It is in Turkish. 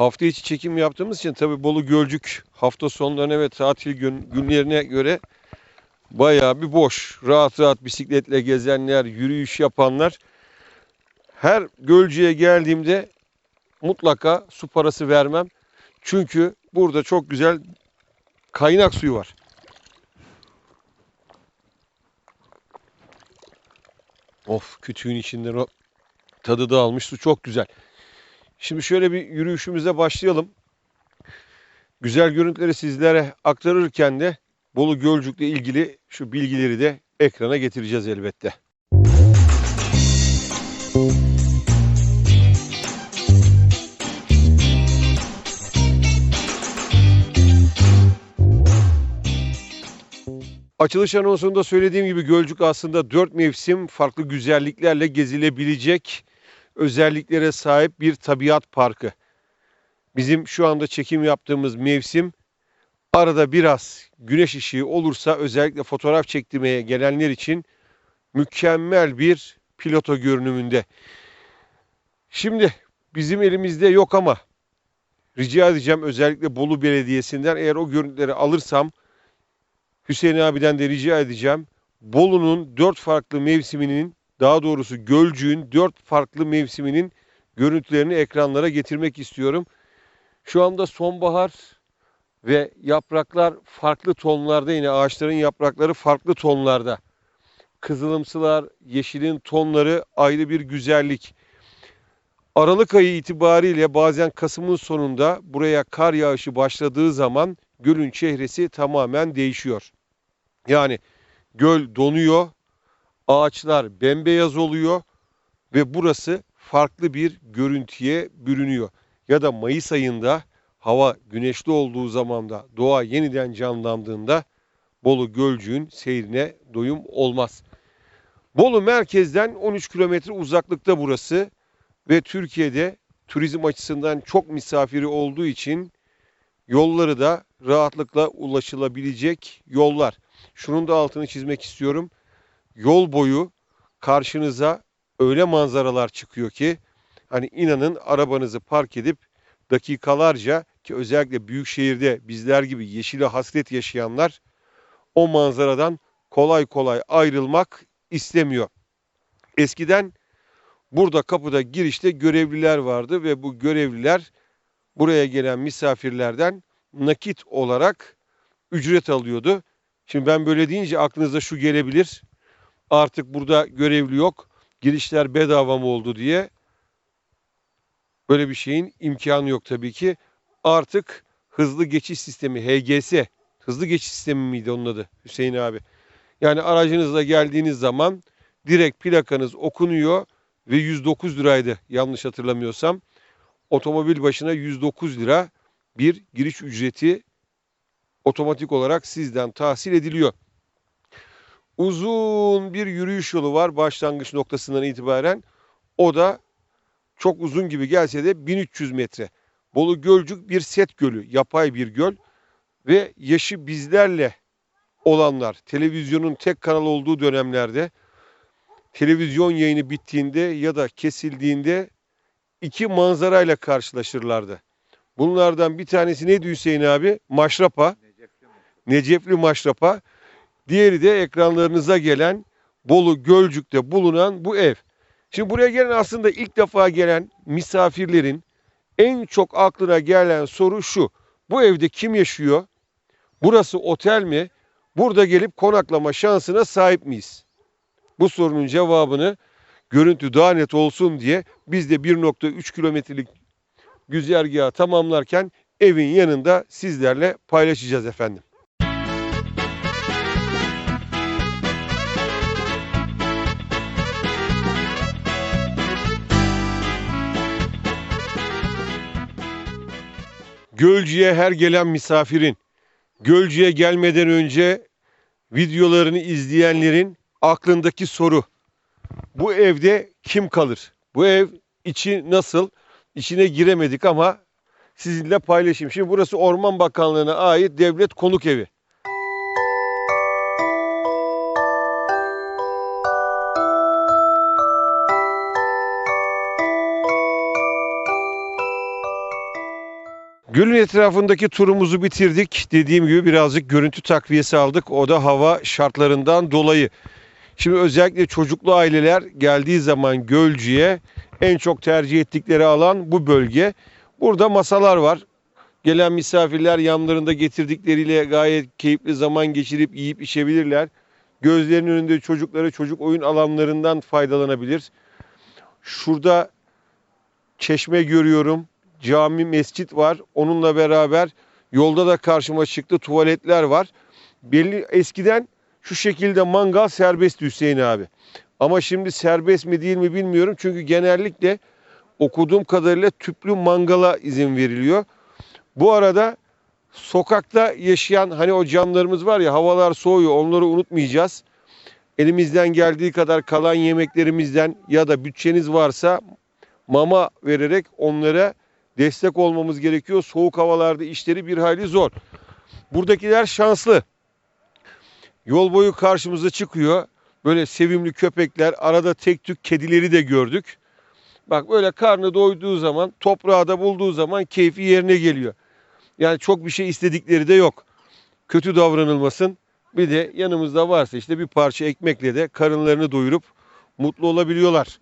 hafta içi çekim yaptığımız için tabii Bolu Gölcük hafta sonlarına ve tatil gün, günlerine göre bayağı bir boş. Rahat rahat bisikletle gezenler, yürüyüş yapanlar. Her Gölcük'e geldiğimde mutlaka su parası vermem. Çünkü burada çok güzel kaynak suyu var. Of kütüğün içinden o tadı da almış su çok güzel. Şimdi şöyle bir yürüyüşümüze başlayalım. Güzel görüntüleri sizlere aktarırken de Bolu Gölcük'le ilgili şu bilgileri de ekrana getireceğiz elbette. Açılış anonsunda söylediğim gibi Gölcük aslında dört mevsim farklı güzelliklerle gezilebilecek özelliklere sahip bir tabiat parkı. Bizim şu anda çekim yaptığımız mevsim arada biraz güneş ışığı olursa özellikle fotoğraf çektirmeye gelenler için mükemmel bir piloto görünümünde. Şimdi bizim elimizde yok ama rica edeceğim özellikle Bolu Belediyesi'nden eğer o görüntüleri alırsam Hüseyin abiden de rica edeceğim. Bolu'nun dört farklı mevsiminin daha doğrusu Gölcük'ün dört farklı mevsiminin görüntülerini ekranlara getirmek istiyorum. Şu anda sonbahar ve yapraklar farklı tonlarda yine ağaçların yaprakları farklı tonlarda. Kızılımsılar, yeşilin tonları ayrı bir güzellik. Aralık ayı itibariyle bazen Kasım'ın sonunda buraya kar yağışı başladığı zaman gölün çehresi tamamen değişiyor. Yani göl donuyor, ağaçlar bembeyaz oluyor ve burası farklı bir görüntüye bürünüyor. Ya da Mayıs ayında hava güneşli olduğu zamanda doğa yeniden canlandığında Bolu Gölcük'ün seyrine doyum olmaz. Bolu merkezden 13 kilometre uzaklıkta burası ve Türkiye'de turizm açısından çok misafiri olduğu için yolları da rahatlıkla ulaşılabilecek yollar. Şunun da altını çizmek istiyorum. Yol boyu karşınıza öyle manzaralar çıkıyor ki hani inanın arabanızı park edip dakikalarca ki özellikle büyük şehirde bizler gibi yeşile hasret yaşayanlar o manzaradan kolay kolay ayrılmak istemiyor. Eskiden burada kapıda girişte görevliler vardı ve bu görevliler buraya gelen misafirlerden nakit olarak ücret alıyordu. Şimdi ben böyle deyince aklınıza şu gelebilir. Artık burada görevli yok. Girişler bedava mı oldu diye. Böyle bir şeyin imkanı yok tabii ki. Artık hızlı geçiş sistemi HGS, hızlı geçiş sistemi miydi onun adı Hüseyin abi? Yani aracınızla geldiğiniz zaman direkt plakanız okunuyor ve 109 liraydı yanlış hatırlamıyorsam. Otomobil başına 109 lira bir giriş ücreti otomatik olarak sizden tahsil ediliyor. Uzun bir yürüyüş yolu var başlangıç noktasından itibaren. O da çok uzun gibi gelse de 1300 metre. Bolu Gölcük bir set gölü, yapay bir göl ve yaşı bizlerle olanlar, televizyonun tek kanal olduğu dönemlerde televizyon yayını bittiğinde ya da kesildiğinde iki manzarayla karşılaşırlardı. Bunlardan bir tanesi neydi Hüseyin abi? Maşrapa. Necefli Maşrapa. Diğeri de ekranlarınıza gelen Bolu Gölcük'te bulunan bu ev. Şimdi buraya gelen aslında ilk defa gelen misafirlerin en çok aklına gelen soru şu. Bu evde kim yaşıyor? Burası otel mi? Burada gelip konaklama şansına sahip miyiz? Bu sorunun cevabını görüntü daha net olsun diye biz de 1.3 kilometrelik güzergahı tamamlarken evin yanında sizlerle paylaşacağız efendim. Gölcü'ye her gelen misafirin, Gölcü'ye gelmeden önce videolarını izleyenlerin aklındaki soru. Bu evde kim kalır? Bu ev içi nasıl? İçine giremedik ama sizinle paylaşayım. Şimdi burası Orman Bakanlığı'na ait devlet konuk evi. Gölün etrafındaki turumuzu bitirdik. Dediğim gibi birazcık görüntü takviyesi aldık. O da hava şartlarından dolayı. Şimdi özellikle çocuklu aileler geldiği zaman Gölcük'e en çok tercih ettikleri alan bu bölge. Burada masalar var. Gelen misafirler yanlarında getirdikleriyle gayet keyifli zaman geçirip yiyip içebilirler. Gözlerinin önünde çocukları çocuk oyun alanlarından faydalanabilir. Şurada çeşme görüyorum. Cami, mescit var. Onunla beraber yolda da karşıma çıktı tuvaletler var. Belli eskiden şu şekilde mangal serbest Hüseyin abi. Ama şimdi serbest mi değil mi bilmiyorum. Çünkü genellikle okuduğum kadarıyla tüplü mangala izin veriliyor. Bu arada sokakta yaşayan hani o canlarımız var ya havalar soğuyor onları unutmayacağız. Elimizden geldiği kadar kalan yemeklerimizden ya da bütçeniz varsa mama vererek onlara destek olmamız gerekiyor. Soğuk havalarda işleri bir hayli zor. Buradakiler şanslı. Yol boyu karşımıza çıkıyor. Böyle sevimli köpekler, arada tek tük kedileri de gördük. Bak böyle karnı doyduğu zaman, toprağı da bulduğu zaman keyfi yerine geliyor. Yani çok bir şey istedikleri de yok. Kötü davranılmasın. Bir de yanımızda varsa işte bir parça ekmekle de karınlarını doyurup mutlu olabiliyorlar.